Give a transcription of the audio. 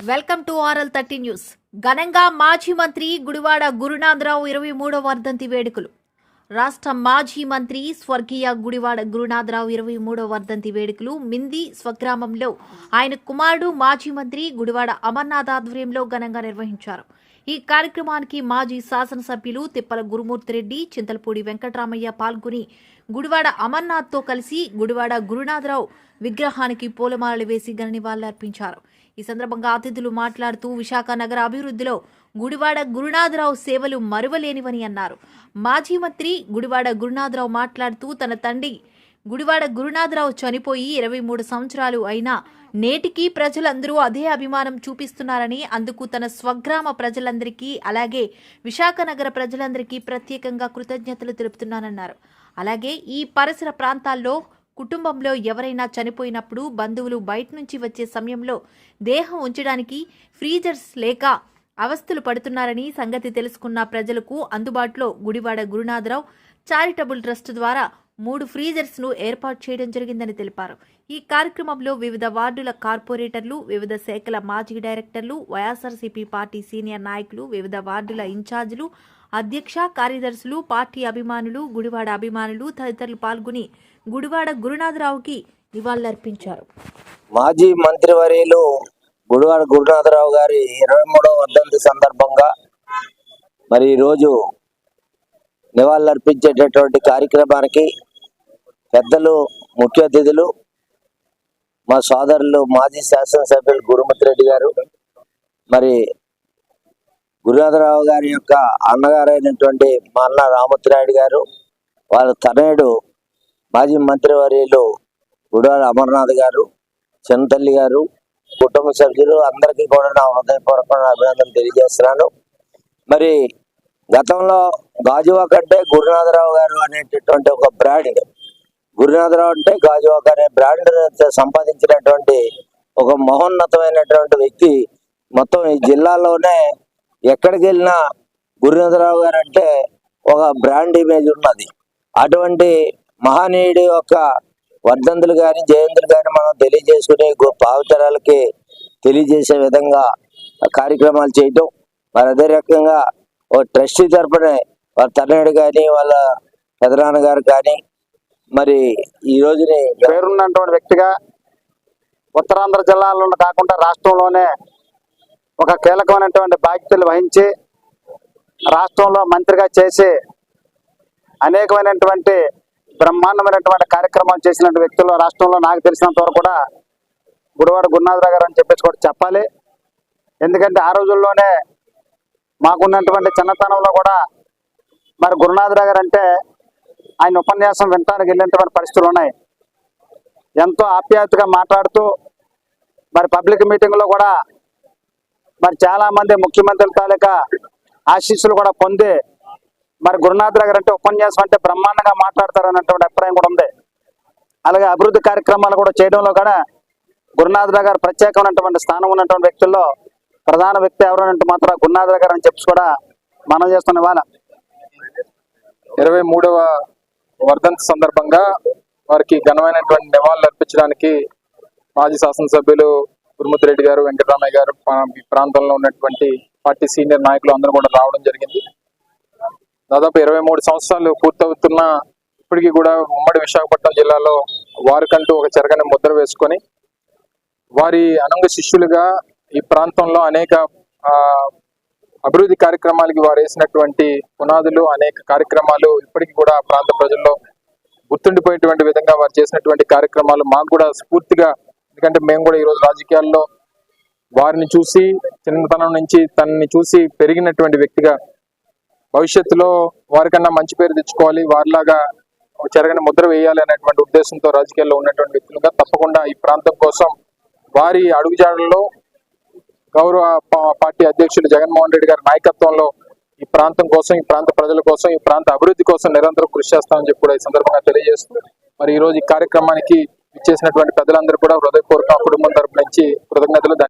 Welcome to RL thirty news. ఘనంగా మాజీ మంత్రి గుడివాడ గురునాథరావు ఇరవై మూడవ వర్ధంతి వేడుకలు. రాష్ట్ర మాజీ మంత్రి స్వర్గీయ గుడివాడ గురునాథరావు ఇరవై మూడవ వర్ధంతి వేడుకలు మింది స్వగ్రామంలో. ఆయన కుమారుడు మాజీ మంత్రి గుడివాడ అమర్నాథ్ ఆధ్వర్యంలో ఘనంగా నిర్వహించారు. ఈ కార్యక్రమానికి మాజీ శాసనసభ్యులు తిప్పల గురుమూర్తి రెడ్డి చింతలపూడి వెంకటరామయ్య పాల్గొని గుడివాడ అమర్నాథ్తో కలిసి గుడివాడ గురునాథరావు విగ్రహానికి పూలమాలలు వేసి ఘన నివాళులర్పించారు. ఈ సందర్భంగా అతిథులు మాట్లాడుతూ విశాఖ నగర అభివృద్ధిలో గుడివాడ గురునాథరావు సేవలు మరువలేనివని అన్నారు. మాజీ మంత్రి గుడివాడ గురునాథరావు మాట్లాడుతూ తన తండ్రి గుడివాడ గురునాథరావు చనిపోయి ఇరవై మూడు సంవత్సరాలు అయినా నేటికి ప్రజలందరూ అదే అభిమానం చూపిస్తున్నారని అందుకు తన స్వగ్రామ ప్రజలందరికీ అలాగే విశాఖ నగర ప్రజలందరికీ ప్రత్యేకంగా కృతజ్ఞతలు తెలుపుతున్నానన్నారు. అలాగే ఈ పరిసర ప్రాంతాల్లో కుటుంబంలో ఎవరైనా చనిపోయినప్పుడు బంధువులు బయట నుంచి వచ్చే సమయంలో దేహం ఉంచడానికి ఫ్రీజర్స్ లేక అవస్థలు పడుతున్నారని సంగతి తెలుసుకున్న ప్రజలకు అందుబాటులో గుడివాడ గురునాథరావు చారిటబుల్ ట్రస్ట్ ద్వారా మూడు ఫ్రీజర్స్ను ఏర్పాటు చేయడం జరిగిందని తెలిపారు. ఈ కార్యక్రమంలో వివిధ వార్డుల కార్పొరేటర్లు వివిధ శాఖల మాజీ డైరెక్టర్లు వైఎస్ఆర్సీపీ పార్టీ సీనియర్ నాయకులు వివిధ వార్డుల ఇన్ఛార్జీలు అధ్యక్ష కార్యదర్శులు పార్టీ అభిమానులు గుడివాడ అభిమానులు తదితరులు పాల్గొని గుడివాడ గురునాథరావుకి నివాళులర్పించారు. మాజీ మంత్రివర్యులు గుడివాడ గురునాథరావు గారి ఇరవై మూడవ వర్ధంతి సందర్భంగా మరి ఈరోజు నివాళులర్పించేటటువంటి కార్యక్రమానికి పెద్దలు ముఖ్య అతిథులు మా సోదరులు మాజీ శాసనసభ్యులు గురుమతి రెడ్డి గారు మరి గురునాథరావు గారి యొక్క అన్నగారైనటువంటి మా అన్న రామతి నాయుడు గారు వాళ్ళ తనయుడు మాజీ మంత్రివర్యులు గుడివాడ అమర్నాథ్ గారు చిన్నతల్లి గారు కుటుంబ సభ్యులు అందరికీ కూడా నా హృదయపూర్వక అభినందనలు తెలియజేస్తున్నాను. మరి గతంలో గాజువా అంటే గురునాథరావు గారు అనేటటువంటి ఒక బ్రాండ్ గురునాథరావు అంటే గాజువాక అనే బ్రాండ్ సంపాదించినటువంటి ఒక మహోన్నతమైనటువంటి వ్యక్తి. మొత్తం ఈ జిల్లాలోనే ఎక్కడికి వెళ్ళినా గురునాథరావు గారు అంటే ఒక బ్రాండ్ ఇమేజ్ ఉన్నది. అటువంటి మహానీయుడి యొక్క వర్ధంతులు కానీ జయంతులు కానీ మనం తెలియజేసుకునే భావితరాలకి తెలియజేసే విధంగా కార్యక్రమాలు చేయటం మరి అదే రకంగా ఓ ట్రస్టీ తరపున వాళ్ళ తనయుడు కానీ వాళ్ళ పెదనాన్నగారు కానీ మరి ఈ రోజుని పేరున్నటువంటి వ్యక్తిగా ఉత్తరాంధ్ర జిల్లాలో కాకుండా రాష్ట్రంలోనే ఒక కీలకమైనటువంటి బాధ్యతలు వహించి రాష్ట్రంలో మంత్రిగా చేసి అనేకమైనటువంటి బ్రహ్మాండమైనటువంటి కార్యక్రమాలు చేసినటువంటి వ్యక్తులు రాష్ట్రంలో నాకు తెలిసినంత వరకు కూడా గుడివాడ గురునాథరావు గారు అని చెప్పేసి కూడా చెప్పాలి. ఎందుకంటే ఆ రోజుల్లోనే మాకున్నటువంటి చిన్నతనంలో కూడా మరి గురునాథరావు గారు అంటే ఆయన ఉపన్యాసం వినటానికి వెళ్ళినటువంటి పరిస్థితులు ఉన్నాయి. ఎంతో ఆప్యాయతగా మాట్లాడుతూ మరి పబ్లిక్ మీటింగ్లో కూడా మరి చాలా మంది ముఖ్యమంత్రుల తాలూకా ఆశీస్సులు కూడా పొంది మరి గురునాథ్ గారు అంటే ఉపన్యాసం అంటే బ్రహ్మాండంగా మాట్లాడతారు అన్నటువంటి అభిప్రాయం కూడా ఉంది. అలాగే అభివృద్ధి కార్యక్రమాలు కూడా చేయడంలో కూడా గురునాథరావు గారు ప్రత్యేకమైనటువంటి స్థానం ఉన్నటువంటి వ్యక్తుల్లో ప్రధాన వ్యక్తి ఎవరంటే మాత్రం గురునాథరావు గారు అని చెప్పి కూడా మనం చేస్తున్న వాళ్ళ ఇరవై మూడవ వర్ధంతి సందర్భంగా వారికి ఘనమైనటువంటి నివాళులు అర్పించడానికి మాజీ శాసనసభ్యులు గురుమూర్తి రెడ్డి గారు వెంకటరామయ్య గారు ఈ ప్రాంతంలో ఉన్నటువంటి పార్టీ సీనియర్ నాయకులు అందరూ కూడా రావడం జరిగింది. దాదాపు ఇరవై మూడు సంవత్సరాలు పూర్తవుతున్న ఇప్పటికీ కూడా ఉమ్మడి విశాఖపట్నం జిల్లాలో వారికంటూ ఒక చెరగని ముద్ర వేసుకొని వారి అనంగ శిష్యులుగా ఈ ప్రాంతంలో అనేక అభివృద్ధి కార్యక్రమాలకి వారు వేసినటువంటి పునాదులు అనేక కార్యక్రమాలు ఇప్పటికీ కూడా ప్రాంత ప్రజల్లో గుర్తుండిపోయేటువంటి విధంగా వారు చేసినటువంటి కార్యక్రమాలు మాకు కూడా స్ఫూర్తిగా ఎందుకంటే మేము కూడా ఈరోజు రాజకీయాల్లో వారిని చూసి చిన్నతనం నుంచి తనని చూసి పెరిగినటువంటి వ్యక్తిగా భవిష్యత్తులో వారికన్నా మంచి పేరు తెచ్చుకోవాలి వారిలాగా చెరగని ముద్ర వేయాలి అనేటువంటి ఉద్దేశంతో రాజకీయాల్లో ఉన్నటువంటి వ్యక్తులుగా తప్పకుండా ఈ ప్రాంతం కోసం వారి అడుగుజాడల్లో గౌరవ పార్టీ అధ్యక్షులు జగన్మోహన్ రెడ్డి గారి నాయకత్వంలో ఈ ప్రాంతం కోసం ఈ ప్రాంత ప్రజల కోసం ఈ ప్రాంత అభివృద్ధి కోసం నిరంతరం కృషి చేస్తామని చెప్పి కూడా ఈ సందర్భంగా తెలియజేస్తూ మరి ఈ రోజు ఈ కార్యక్రమానికి ఇచ్చేసినటువంటి పెద్దలందరూ కూడా హృదయపూర్వక కుటుంబం తరపు నుంచి కృతజ్ఞతలు